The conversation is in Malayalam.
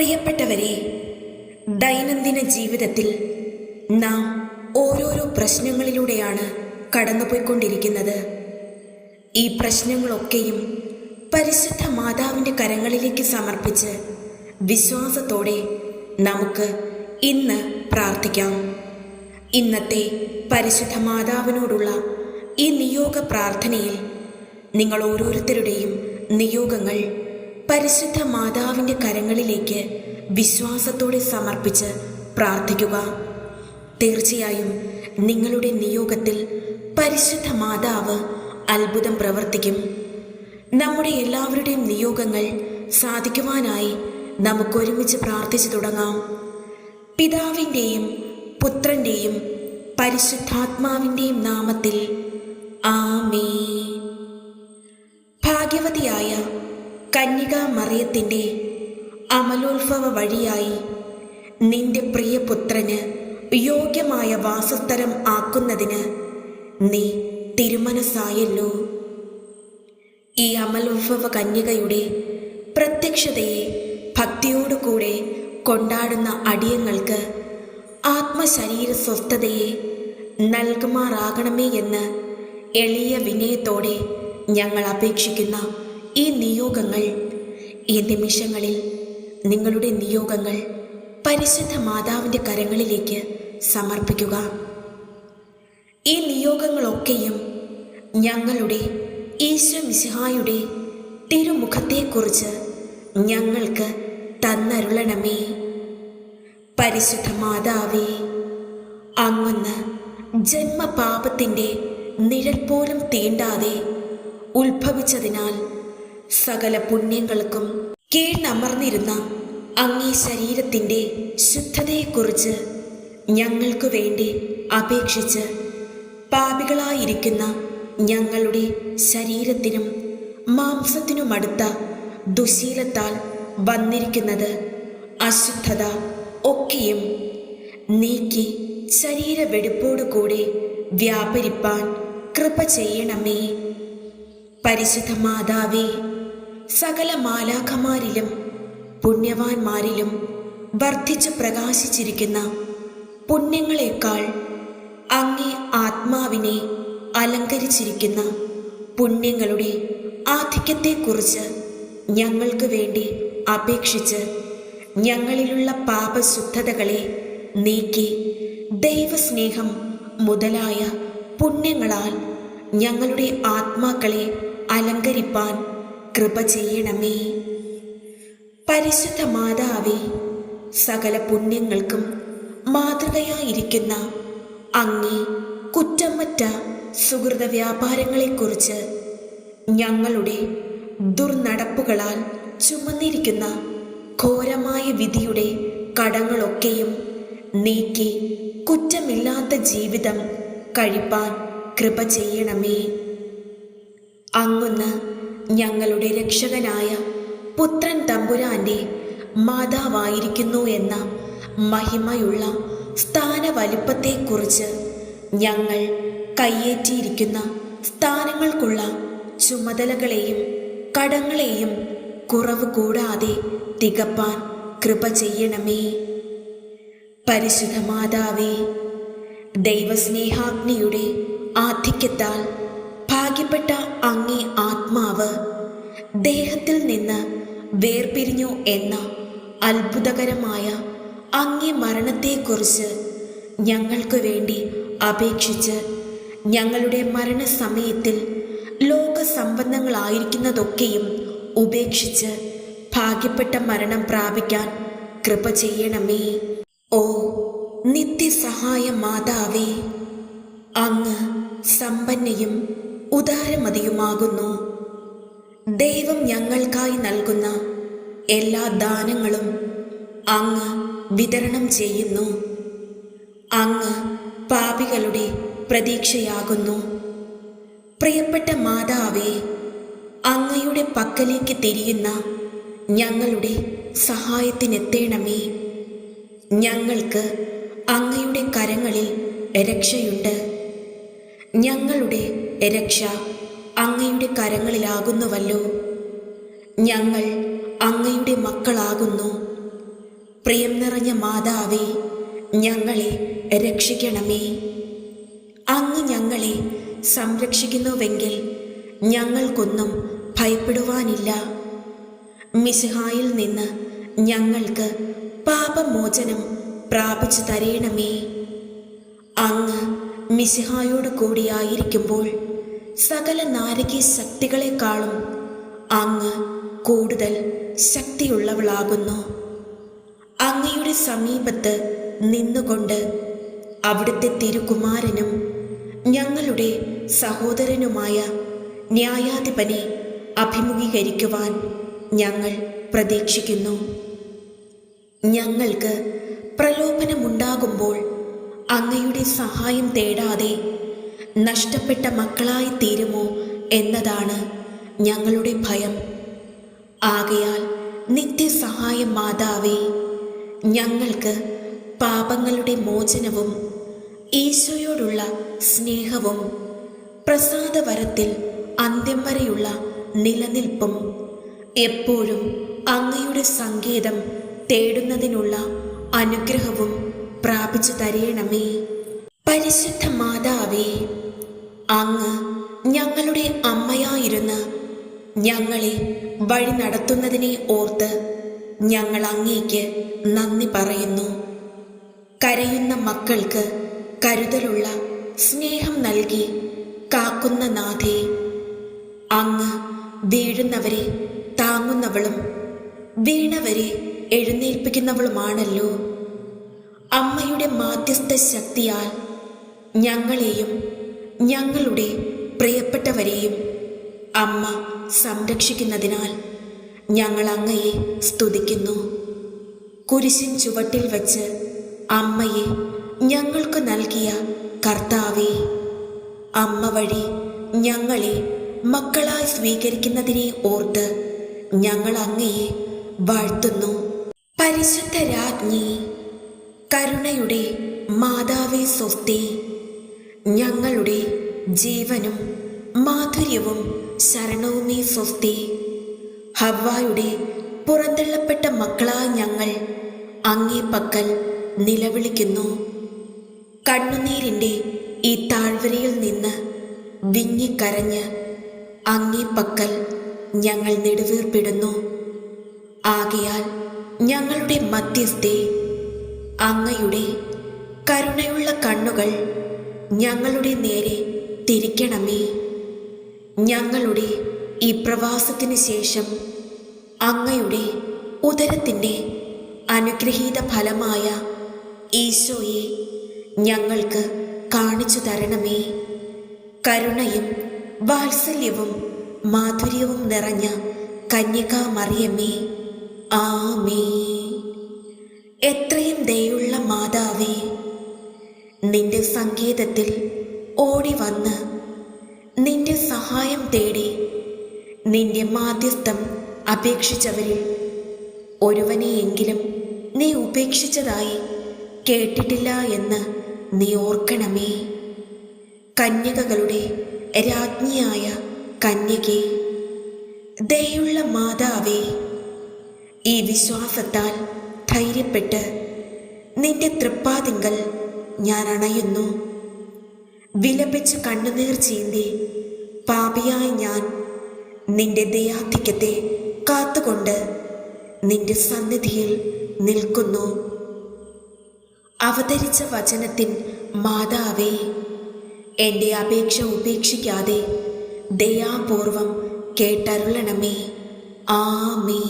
പ്രിയപ്പെട്ടവരെ ദൈനംദിന ജീവിതത്തിൽ നാം ഓരോരോ പ്രശ്നങ്ങളിലൂടെയാണ് കടന്നുപോയിക്കൊണ്ടിരിക്കുന്നത്. ഈ പ്രശ്നങ്ങളൊക്കെയും പരിശുദ്ധ മാതാവിന്റെ കരങ്ങളിലേക്ക് സമർപ്പിച്ച് വിശ്വാസത്തോടെ നമുക്ക് ഇന്ന് പ്രാർത്ഥിക്കാം. ഇന്നത്തെ പരിശുദ്ധ മാതാവിനോടുള്ള ഈ നിയോഗ പ്രാർത്ഥനയിൽ നിങ്ങൾ ഓരോരുത്തരുടെയും നിയോഗങ്ങൾ പരിശുദ്ധ മാതാവിന്റെ കരങ്ങളിലേക്ക് വിശ്വാസത്തോടെ സമർപ്പിച്ച് പ്രാർത്ഥിക്കുക. തീർച്ചയായും നിങ്ങളുടെ നിയോഗത്തിൽ പരിശുദ്ധ മാതാവ് അത്ഭുതം പ്രവർത്തിക്കും. നമ്മുടെ എല്ലാവരുടെയും നിയോഗങ്ങൾ സാധിക്കുവാനായി നമുക്കൊരുമിച്ച് പ്രാർത്ഥിച്ചു തുടങ്ങാം. പിതാവിന്റെയും പുത്രന്റെയും പരിശുദ്ധാത്മാവിന്റെയും നാമത്തിൽ കന്യക മറിയത്തിന്റെ അമലോത്ഭവ വഴിയായി നിന്റെ പ്രിയപുത്രന് യോഗ്യമായ വാസസ്ഥലം ആക്കുന്നതിന് നീ തിരുമനസായല്ലോ ഈ അമലോത്ഭവ കന്യകയുടെ പ്രത്യക്ഷതയെ ഭക്തിയോടുകൂടെ കൊണ്ടാടുന്ന അടിയങ്ങൾക്ക് ആത്മശരീര സ്വസ്ഥതയെ നൽകുമാറാകണമേ എന്ന് എളിയ വിനയത്തോടെ ഞങ്ങൾ അപേക്ഷിക്കുന്ന ഈ നിയോഗങ്ങൾ ഈ നിമിഷങ്ങളിൽ നിങ്ങളുടെ നിയോഗങ്ങൾ പരിശുദ്ധ മാതാവിന്റെ കരങ്ങളിലേക്ക് സമർപ്പിക്കുക. ഈ നിയോഗങ്ങളൊക്കെയും ഞങ്ങളുടെ ഈശോ മിശിഹായുടെ തിരുമുഖത്തെക്കുറിച്ച് ഞങ്ങൾക്ക് തന്നരുളണമേ. പരിശുദ്ധ മാതാവേ അങ്ങന്ന് ജന്മപാപത്തിന്റെ നിഴൽ പോലും തീണ്ടാതെ ഉത്ഭവിച്ചതിനാൽ സകല പുണ്യങ്ങൾക്കും കീഴ്ന്നമർന്നിരുന്ന അങ്ങേ ശരീരത്തിന്റെ ശുദ്ധതയെക്കുറിച്ച് ഞങ്ങൾക്ക് വേണ്ടി അപേക്ഷിച്ച് പാപികളായിരിക്കുന്ന ഞങ്ങളുടെ ശരീരത്തിനും മാംസത്തിനുമടുത്ത ദുശീലത്താൽ വന്നിരിക്കുന്നത് അശുദ്ധത ഒക്കെയും നീക്കി ശരീര ശരീരവെടുപ്പോടുകൂടെ വ്യാപരിപ്പാൻ കൃപ ചെയ്യണമേ. പരിശുദ്ധ മാതാവേ സകല മാലാഖമാരിലും പുണ്യവാന്മാരിലും വർദ്ധിച്ചു പ്രകാശിച്ചിരിക്കുന്ന പുണ്യങ്ങളെക്കാൾ അങ്ങേ ആത്മാവിനെ അലങ്കരിച്ചിരിക്കുന്ന പുണ്യങ്ങളുടെ ആധിക്യത്തെക്കുറിച്ച് ഞങ്ങൾക്ക് വേണ്ടി അപേക്ഷിച്ച് ഞങ്ങളിലുള്ള പാപശുദ്ധതകളെ നീക്കി ദൈവസ്നേഹം മുതലായ പുണ്യങ്ങളാൽ ഞങ്ങളുടെ ആത്മാക്കളെ അലങ്കരിപ്പാൻ കൃപ ചെയ്യണമേ. പരിശുദ്ധ മാതാവേ സകല പുണ്യങ്ങൾക്കും മാതൃകയായിരിക്കുന്ന അങ്ങേ കുറ്റമറ്റ സുഹൃത വ്യാപാരങ്ങളെക്കുറിച്ച് ഞങ്ങളുടെ ദുർനടപ്പുകളാൽ ചുമന്നിരിക്കുന്ന ഘോരമായ വിധിയുടെ കടങ്ങളൊക്കെയും നീക്കി കുറ്റമില്ലാത്ത ജീവിതം കഴിപ്പാൻ കൃപ ചെയ്യണമേ. അങ്ങുന്ന് ഞങ്ങളുടെ രക്ഷകനായ പുത്രൻ തമ്പുരാന്റെ മാതാവായിരിക്കുന്നു എന്ന മഹിമയുള്ള സ്ഥാന വലിപ്പത്തെക്കുറിച്ച് ഞങ്ങൾ കയ്യേറ്റിയിരിക്കുന്ന സ്ഥാനങ്ങൾക്കുള്ള ചുമതലകളെയും കടങ്ങളെയും കുറവ് കൂടാതെ തികപ്പാൻ കൃപ ചെയ്യണമേ. പരിശുദ്ധ മാതാവേ ദൈവസ്നേഹാഗ്നിയുടെ ആധിക്യത്താൽ ഭാഗ്യപ്പെട്ട ദേഹത്തിൽ നിന്ന് വേർപിരിഞ്ഞു എന്ന അത്ഭുതകരമായ അങ്ങേ മരണത്തെക്കുറിച്ച് ഞങ്ങൾക്ക് വേണ്ടി അപേക്ഷിച്ച് ഞങ്ങളുടെ മരണസമയത്തിൽ ലോകസമ്പന്നങ്ങളായിരിക്കുന്നതൊക്കെയും ഉപേക്ഷിച്ച് ഭാഗ്യപ്പെട്ട മരണം പ്രാപിക്കാൻ കൃപ ചെയ്യണമേ. ഓ നിത്യസഹായ മാതാവേ അങ്ങ് സമ്പന്നയും ഉദാരമതിയുമാകുന്നു. ദൈവം ഞങ്ങൾക്കായി നൽകുന്ന എല്ലാ ദാനങ്ങളും അങ്ങ് വിതരണം ചെയ്യുന്നു. അങ്ങ് പാപികളുടെ പ്രതീക്ഷയാകുന്നു. പ്രിയപ്പെട്ട മാതാവേ അങ്ങയുടെ പക്കലേക്ക് തിരിയുന്ന ഞങ്ങളുടെ സഹായത്തിനെത്തേണമേ. ഞങ്ങൾക്ക് അങ്ങയുടെ കരങ്ങളിൽ രക്ഷയുണ്ട്. ഞങ്ങളുടെ രക്ഷ അങ്ങയുടെ കരങ്ങളിലാകുന്നുവല്ലോ. ഞങ്ങൾ അങ്ങയുടെ മക്കളാകുന്നു. പ്രിയം നിറഞ്ഞ മാതാവേ ഞങ്ങളെ രക്ഷിക്കണമേ. അങ്ങ് ഞങ്ങളെ സംരക്ഷിക്കുന്നുവെങ്കിൽ ഞങ്ങൾക്കൊന്നും ഭയപ്പെടുവാനില്ല. മിസ്ഹായിൽ നിന്ന് ഞങ്ങൾക്ക് പാപമോചനം പ്രാപിച്ചു തരേണമേ അങ്ങ് മിസ്ഹായോട് കൂടിയായിരിക്കുമ്പോൾ സകല നാരകീ ശക്തികളെക്കാളും അങ്ങ് കൂടുതൽ ശക്തിയുള്ളവളാകുന്നു. അങ്ങയുടെ സമീപത്ത് നിന്നുകൊണ്ട് അവിടുത്തെ തിരുകുമാരനും ഞങ്ങളുടെ സഹോദരനുമായ ന്യായാധിപനെ അഭിമുഖീകരിക്കുവാൻ ഞങ്ങൾ പ്രതീക്ഷിക്കുന്നു. ഞങ്ങൾക്ക് പ്രലോഭനമുണ്ടാകുമ്പോൾ അങ്ങയുടെ സഹായം തേടാതെ നഷ്ടപ്പെട്ട മക്കളായി തീരുമോ എന്നതാണ് ഞങ്ങളുടെ ഭയം. ആകയാൽ നിത്യസഹായം മാതാവേ ഞങ്ങൾക്ക് പാപങ്ങളുടെ മോചനവും ഈശോയോടുള്ള സ്നേഹവും പ്രസാദവരത്തിൽ അന്ത്യം വരെയുള്ള നിലനിൽപ്പും എപ്പോഴും അങ്ങയുടെ സങ്കേതം തേടുന്നതിനുള്ള അനുഗ്രഹവും പ്രാപിച്ചു തരേണമേ. പരിശുദ്ധ മാതാവേ അങ്ങ് ഞങ്ങളുടെ അമ്മയായിരുന്ന ഞങ്ങളെ വഴി നടത്തുന്നതിനെ ഓർത്ത് ഞങ്ങൾ അങ്ങേക്ക് നന്ദി പറയുന്നു. കരയുന്ന മക്കൾക്ക് കരുതലുള്ള സ്നേഹം നൽകി കാക്കുന്ന നാഥേ അങ്ങ് വീഴുന്നവരെ താങ്ങുന്നവളും വീണവരെ എഴുന്നേൽപ്പിക്കുന്നവളുമാണല്ലോ. അമ്മയുടെ മാധ്യസ്ഥ ശക്തിയാൽ ഞങ്ങളെയും ഞങ്ങളുടെ പ്രിയപ്പെട്ടവരെയും അമ്മ സംരക്ഷിക്കുന്നതിനാൽ ഞങ്ങൾ അങ്ങയെ സ്തുതിക്കുന്നു. കുരിശിൻ ചുവട്ടിൽ വച്ച് അമ്മയെ ഞങ്ങൾക്ക് നൽകിയ കർത്താവേ അമ്മ വഴി ഞങ്ങളെ മക്കളായി സ്വീകരിക്കുന്നതിനെ ഓർത്ത് ഞങ്ങൾ അങ്ങയെ വാഴ്ത്തുന്നു. പരിശുദ്ധ രാജ്ഞി കരുണയുടെ മാതാവേ സ്വസ്തി ഞങ്ങളുടെ ജീവനും മാധുര്യവും ശരണവുമേ സ്വസ്തി. ഹവ്വായുടെ പുറന്തള്ളപ്പെട്ട മക്കളായ ഞങ്ങൾ അങ്ങേ പക്കൽ നിലവിളിക്കുന്നു. കണ്ണുനീരിന്റെ ഈ താഴ്വരയിൽ നിന്ന് വിങ്ങിക്കരഞ്ഞ് അങ്ങേ പക്കൽ ഞങ്ങൾ നെടുവീർപ്പിടുന്നു. ആകയാൽ ഞങ്ങളുടെ മധ്യസ്ഥേ അങ്ങയുടെ കരുണയുള്ള കണ്ണുകൾ ഞങ്ങളുടെ നേരെ തിരിക്കണമേ. ഞങ്ങളുടെ ഈ പ്രവാസത്തിന് ശേഷം അങ്ങയുടെ ഉദരത്തിന്റെ അനുഗ്രഹീത ഫലമായ ഈശോയെ ഞങ്ങൾക്ക് കാണിച്ചു തരണമേ. കരുണയും വാത്സല്യവും മാധുര്യവും നിറഞ്ഞ കന്യകാ മറിയമേ ആമേ എത്രയും ദയുള്ള മാതാവേ നിന്റെ സങ്കേതത്തിൽ ഓടി വന്ന് നിന്റെ സഹായം തേടി നിന്റെ മാധ്യസ്ഥം അപേക്ഷിച്ചവരിൽ ഒരുവനെയെങ്കിലും നീ ഉപേക്ഷിച്ചതായി കേട്ടിട്ടില്ല എന്ന് നീ ഓർക്കണമേ. കന്യകകളുടെ രാജ്ഞിയായ കന്യകെ ദയുള്ള മാതാവേ ഈ വിശ്വാസത്താൽ ധൈര്യപ്പെട്ട് നിന്റെ തൃപ്പാതിങ്കൽ ഞാൻ അണയുന്നു വിലപിച്ച് കണ്ണുനീർ ചീന്തി പാപിയായ ഞാൻ നിന്റെ ദയാധിക്യത്തെ കാത്തുകൊണ്ട് നിന്റെ സന്നിധിയിൽ നിൽക്കുന്നു. അവതരിച്ച വചനത്തിൻ മാതാവേ എന്റെ അപേക്ഷ ഉപേക്ഷിക്കാതെ ദയാപൂർവം കേട്ടരുളണമേ. ആമേ